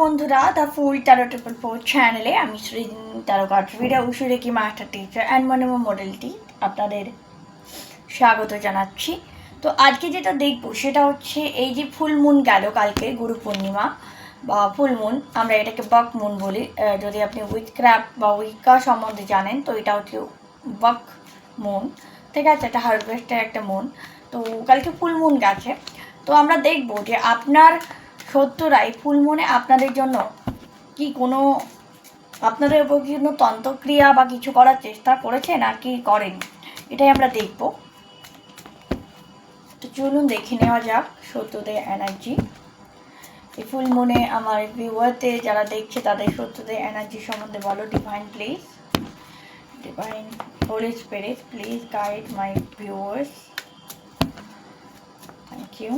বন্ধুরা দ্য ফুল তেরো triple four চ্যানেলে আমি শ্রী তেরো কাঠুরিরা উসুরে কি মাস্টার টিচার অ্যান্ড মনেমো মডেলটি আপনাদের স্বাগত জানাচ্ছি। তো আজকে যেটা দেখব সেটা হচ্ছে এই যে ফুল মুন গেল কালকে, গুরু পূর্ণিমা বা ফুল মুন আমরা এটাকে বক মুন বলি। যদি আপনি উইথ ক্র্যাপ বা উইকা সম্বন্ধে জানেন, তো এটা হচ্ছে বক মুন ঠিক আছে, এটা হারভেস্টের একটা মুন তো কালকে ফুল মুন গেছে। তো আমরা দেখব যে আপনার সত্যরাই ফুল মুনে আপনাদের জন্য কি কোনো আপনাদের উপর কি কোনো তন্ত্রক্রিয়া বা কিছু করার চেষ্টা করেছে না কি করেন? এটাই আমরা দেখব। তো চলুন দেখে নেওয়া যাক সত্যদের এনার্জি এই ফুল মুনে আমার ভিউয়ারতে যারা দেখছে তাদের সত্যদের এনার্জি সম্বন্ধে বলো divine please divine holy spirit please guide my viewers thank you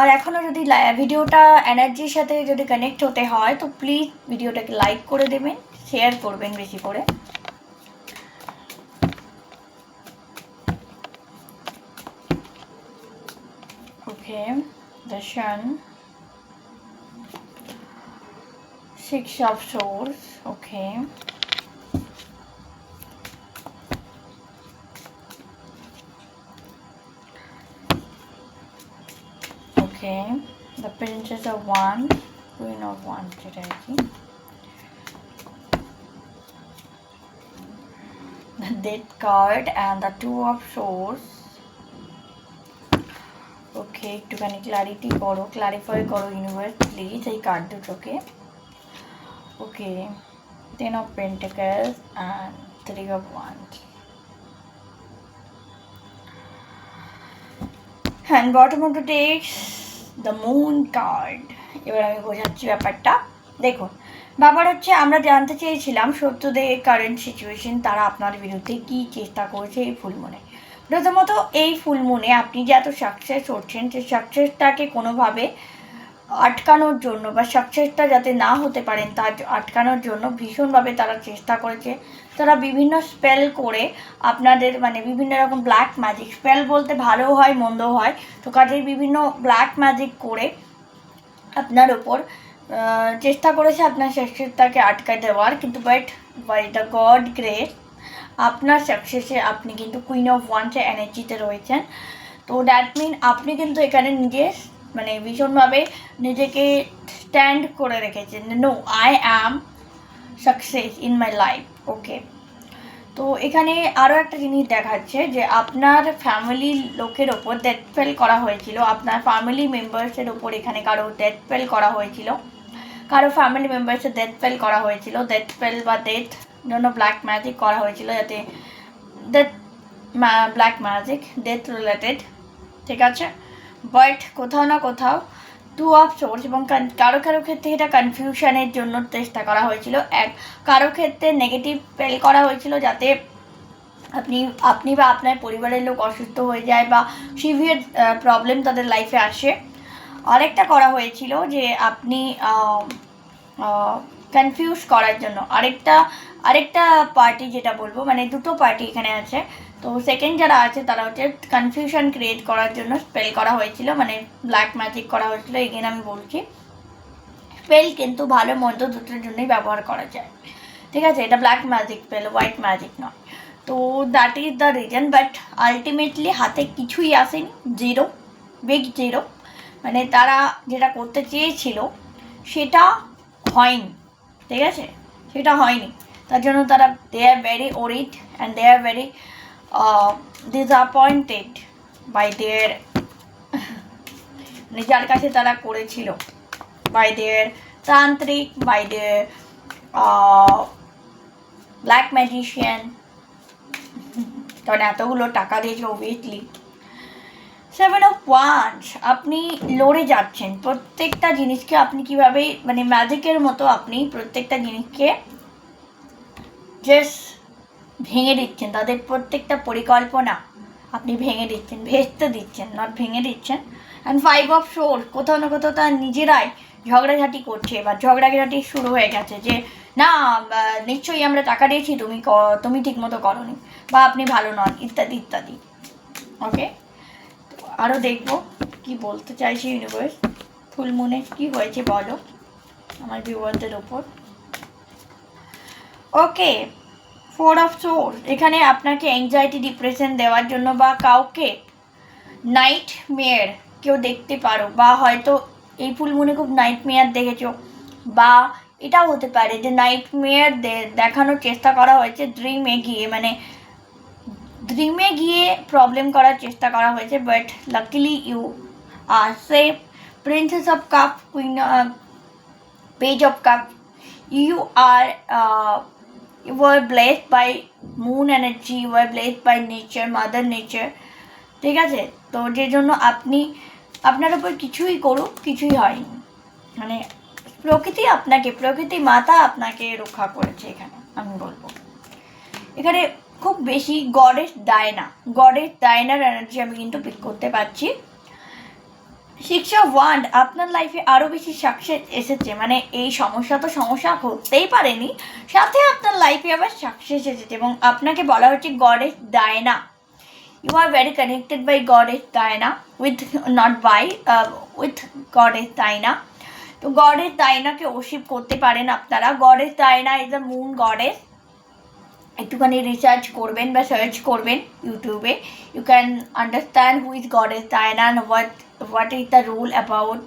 আর এখনও যদি ভিডিওটা এনার্জির সাথে যদি কানেক্ট হতে হয়, তো প্লিজ ভিডিওটাকে লাইক করে দেবেন শেয়ার করবেন বেশি করে ওকে sun. Six of swords. Okay. The princess of wands. Queen of wands যেটা আর কি The death card and the two of swords. ওকে একটুখানি ক্লারিটি করো ক্লারিফাই করো ইউনিভার্স প্লিজ এই কার্ড দুটোকে okay ten of pentacles and three of wands hand bottom of the text the moon card এবার আমি বোঝাচ্ছি ব্যাপারটা। দেখুন, ব্যাপার হচ্ছে আমরা জানতে চেয়েছিলাম সত্যদের কারেন্ট সিচুয়েশন তারা আপনার বিরুদ্ধে কী চেষ্টা করেছে এই ফুলমনে প্রথমত, এই ফুলমুনে আপনি যে এত সাকসেস হচ্ছেন সেই সাকসেসটাকে কোনোভাবে আটকানোর জন্য বা সাকসেসটা যাতে না হতে পারেন তার আটকানোর জন্য ভীষণভাবে তারা চেষ্টা করেছে। তারা বিভিন্ন স্পেল করে আপনাদের মানে বিভিন্ন রকম ব্ল্যাক ম্যাজিক স্পেল বলতে ভালো হয়, মন্দও হয়। তো কাজেই বিভিন্ন ব্ল্যাক ম্যাজিক করে আপনার ওপর চেষ্টা করেছে আপনার সাকসেসটাকে আটকায় দেওয়ার। কিন্তু but by the god grace আপনার সাকসেসে আপনি কিন্তু কুইন অফ ওয়ান্সে এনার্জিতে রয়েছেন। তো দ্যাট মিন আপনি কিন্তু এখানে নিজে মানে ভীষণভাবে নিজেকে স্ট্যান্ড করে রেখেছেন no I am success in my life okay তো এখানে আরও একটা জিনিস দেখাচ্ছে যে আপনার ফ্যামিলির লোকের ওপর ডেথ ফেল করা হয়েছিল। আপনার ফ্যামিলি মেম্বার্সের ওপর এখানে কারও ডেথ ফেল করা হয়েছিল। কারও ফ্যামিলি মেম্বার্সের ডেথ ফেল করা হয়েছিল। ডেথ ফেল বা ডেথ জন্য ব্ল্যাক ম্যাজিক করা হয়েছিল যাতে death black magic death related ঠিক আছে? বাট কোথাও না কোথাও টু অফ সোর্স এবং কারও কারও ক্ষেত্রে এটা কনফিউশনের জন্য চেষ্টা করা হয়েছিল। এক, কারও ক্ষেত্রে নেগেটিভ ফেল করা হয়েছিল যাতে আপনি আপনি বা আপনার পরিবারের লোক অসুস্থ হয়ে যায় বা সিভিয়ার প্রবলেম তাদের লাইফে আসে। আরেকটা করা হয়েছিল যে আপনি কনফিউজ করার জন্য। আরেকটা আরেকটা পার্টি যেটা বলব মানে দুটো পার্টি এখানে আছে। তো সেকেন্ড যারা আছে, তারা হচ্ছে কনফিউশন ক্রিয়েট করার জন্য স্পেল করা হয়েছিল মানে ব্ল্যাক ম্যাজিক করা হয়েছিল এগেন আমি বলছি। স্পেল কিন্তু ভালো মন্দ দুটোর জন্যই ব্যবহার করা যায়। ঠিক আছে? এটা black magic spell white magic নয়। তো that is the reason but ultimately হাতে কিছুই আসেনি জিরো বিগ জিরো মানে তারা যেটা করতে চেয়েছিল, সেটা হয়নি। ঠিক আছে? সেটা হয়নি। তার জন্য তারা they are very worried and they are very disappointed by their মানে যার কাছে তারা করেছিল বাই দেয়ার তান্ত্রিক বাই দেয়ার ব্ল্যাক ম্যাজিশিয়ান কারণ এতগুলো টাকা দিয়েছে অবভিয়াসলি সেভেন অফ ওয়ান্স আপনি লড়ে যাচ্ছেন। প্রত্যেকটা জিনিসকে আপনি কীভাবে মানে ম্যাজিকের মতো আপনি প্রত্যেকটা জিনিসকে জাস্ট ভেঙে দিচ্ছেন, তাদের প্রত্যেকটা পরিকল্পনা। আপনি ভেঙে দিচ্ছেন, ভেস্তে দিচ্ছেন নট ভেঙে দিচ্ছেন। অ্যান্ড ফাইভ অফ শোর কোথাও না কোথাও তার নিজেরাই ঝগড়াঝাটি করছে, বা ঝগড়াঝাটি শুরু হয়ে গেছে যে, না নিশ্চয়ই আমরা টাকা দিয়েছি, তুমি তুমি ঠিকমতো করনি, বা আপনি ভালো নন, ইত্যাদি ইত্যাদি। ওকে আরও দেখব কি বলতে চাইছে ইউনিভার্স ফুল মুনে কি হয়েছে বলো, আমার ভিউয়ারদের ওপর ওকে ফোর অফ সোর এখানে আপনাকে অ্যাংজাইটি ডিপ্রেশন দেওয়ার জন্য বা কাউকে নাইট মেয়ার কেউ দেখতে পারো বা হয়তো এই ফুলমুনে খুব নাইট মেয়ার দেখেছ বা এটাও হতে পারে যে নাইট মেয়ার দেখানোর চেষ্টা করা হয়েছে ড্রিমে গিয়ে মানে ড্রিমে গিয়ে প্রবলেম করার চেষ্টা করা হয়েছে but luckily you are safe princess of cup queen page of cup you are you were blessed by moon energy you were blessed by nature, mother nature. ঠিক আছে? তো যে জন্য আপনি, আপনার উপর কিছুই করুক, কিছুই হয়নি। মানে প্রকৃতি আপনাকে, প্রকৃতি মাতা আপনাকে রক্ষা করেছে এখানে, আমি বলব। এখানে খুব বেশি গডের ডায়না গডের ডায়নার এনার্জি আমি কিন্তু পিক করতে পারছি। অফ ওয়ান আপনার লাইফে আরও বেশি সাকসেস এসেছে। মানে এই সমস্যা তো সমস্যা হতেই পারেনি, সাথে আপনার লাইফে আবার সাকসেস এসেছে এবং আপনাকে বলা হচ্ছে গডের Diana you are very connected by গডের Diana with not by with গডের Diana তো গডের ডায়নাকে ওশিপ করতে পারেন আপনারা। গডের Diana is the moon goddess একটুখানি রিসার্চ করবেন বা সার্চ করবেন ইউটিউবে you can understand who is goddess Diana what what is the rule about,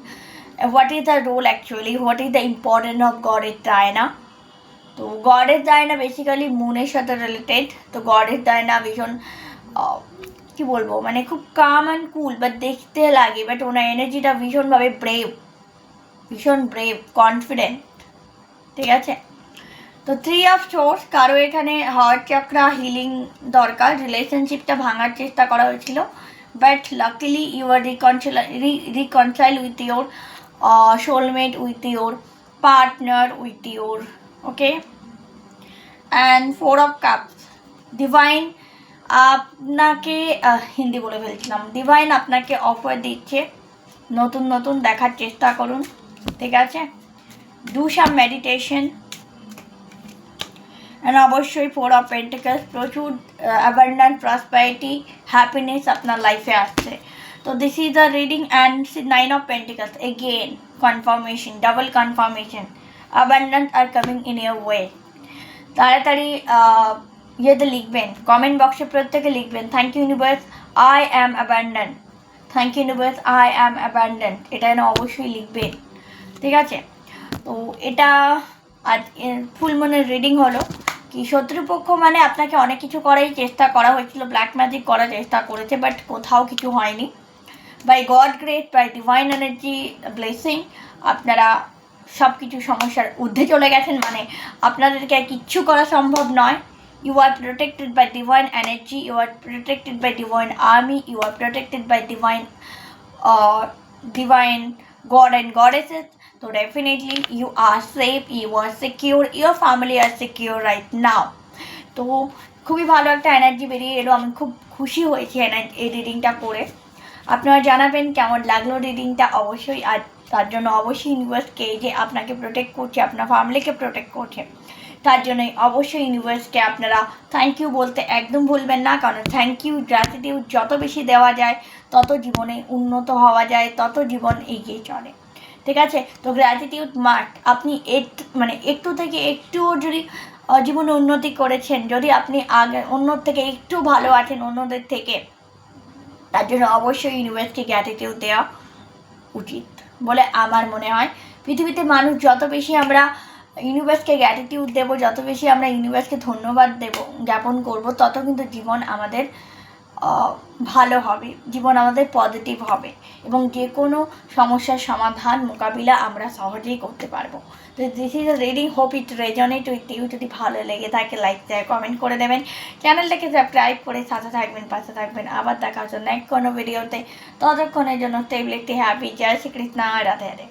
what is the role actually? What is the importance of goddess Diana? তো গডের Diana basically মুনের সাথে related তো গডের Diana ভীষণ কি বলব? মানে খুব কাম অ্যান্ড কুল বাট দেখতে লাগে বাট ওনার এনার্জিটা ভীষণভাবে ব্রেভ ভীষণ ব্রেভ কনফিডেন্ট ঠিক আছে? তো থ্রি অফ সোর্স কারও এখানে হার্ট চক্রা হিলিং দরকার রিলেশনশিপটা ভাঙার চেষ্টা করা হয়েছিল। But luckily you are reconcile, re- reconcile with your uh, soulmate with your partner with your okay and four of cups divine আপনাকে হিন্দি বলে ফেলছিলাম ডিভাইন আপনাকে অফার দিচ্ছে নতুন নতুন দেখার চেষ্টা করুন ঠিক আছে ডু সাম মেডিটেশন অ্যান্ড অবশ্যই ফোর অফ পেন্টিকালস প্রচুর অ্যাবান্ডান্ট প্রসপারিটি হ্যাপিনেস আপনার লাইফে আসছে। তো this is the reading and nine of pentacles again confirmation double confirmation abundant are coming in your way তাড়াতাড়ি ইয়েতে লিখবেন কমেন্ট বক্সে প্রত্যেকে লিখবেন thank you universe I am abundant thank you universe I am abundant এটা যেন অবশ্যই লিখবেন, ঠিক আছে? তো এটা আর ফুলমনের রিডিং হলো। কি, শত্রুপক্ষ মানে আপনাকে অনেক কিছু করাই চেষ্টা করা হয়েছিল ব্ল্যাক ম্যাজিক করার চেষ্টা করেছে বাট কোথাও কিছু হয়নি। By god great by divine energy blessing আপনারা সব কিছু সমস্যার ঊর্ধ্বে চলে গেছেন মানে আপনাদেরকে আর কিচ্ছু করা সম্ভব নয়। You are protected by divine energy you are protected by divine army you are protected by divine divine god and goddesses তো definitely you are safe you are secure your family are secure right now তো খুবই ভালো একটা energy বেরিয়ে এলো। আমি খুব খুশি হয়েছি এই রিডিংটা করে আপনারা জানাবেন কেমন লাগল রিডিংটা অবশ্যই, আর তার জন্য অবশ্যই ইউনিভার্সকে যে আপনাকে প্রোটেক্ট করছে, আপনার ফ্যামিলিকে প্রোটেক্ট করছে, তার জন্যই অবশ্যই ইউনিভার্সকে আপনারা থ্যাংক ইউ বলতে একদম ভুলবেন না। কারণ থ্যাংক ইউ গ্র্যাটিটিউড যত বেশি দেওয়া যায়, তত জীবনে উন্নত হওয়া যায়, তত জীবন এগিয়ে চলে। ঠিক আছে? তো গ্র্যাটিটিউড মার্ক আপনি মানে একটু থেকে একটুও যদি জীবনে উন্নতি করেছেন, যদি আপনি আগে অন্যর থেকে একটু ভালো আছেন অন্যদের থেকে, তার জন্য অবশ্যই ইউনিভার্সিটি গ্র্যাটিটিউড দেওয়া উচিত বলে আমার মনে হয়। পৃথিবীতে মানুষ যত বেশি আমরা ইউনিভার্সকে গ্র্যাটিটিউড দেবো, যত বেশি আমরা ইউনিভার্সকে ধন্যবাদ দেব, জ্ঞাপন করব, তত কিন্তু জীবন আমাদের ভালো হবে, জীবন আমাদের পজিটিভ হবে এবং যে কোনো সমস্যার সমাধান মোকাবিলা আমরা সহজেই করতে পারব। তো this is a reading hope it resonate with you যদি ভালো লেগে থাকে লাইক দেয় কমেন্ট করে দেবেন। চ্যানেলটাকে সাবস্ক্রাইব করে সাথে থাকবেন, পাশে থাকবেন। আবার দেখার জন্য এক কোনো ভিডিওতে ততক্ষণের জন্য স্টেবল একটি হ্যাপি জয় শ্রীকৃষ্ণ, রাধে রাধে।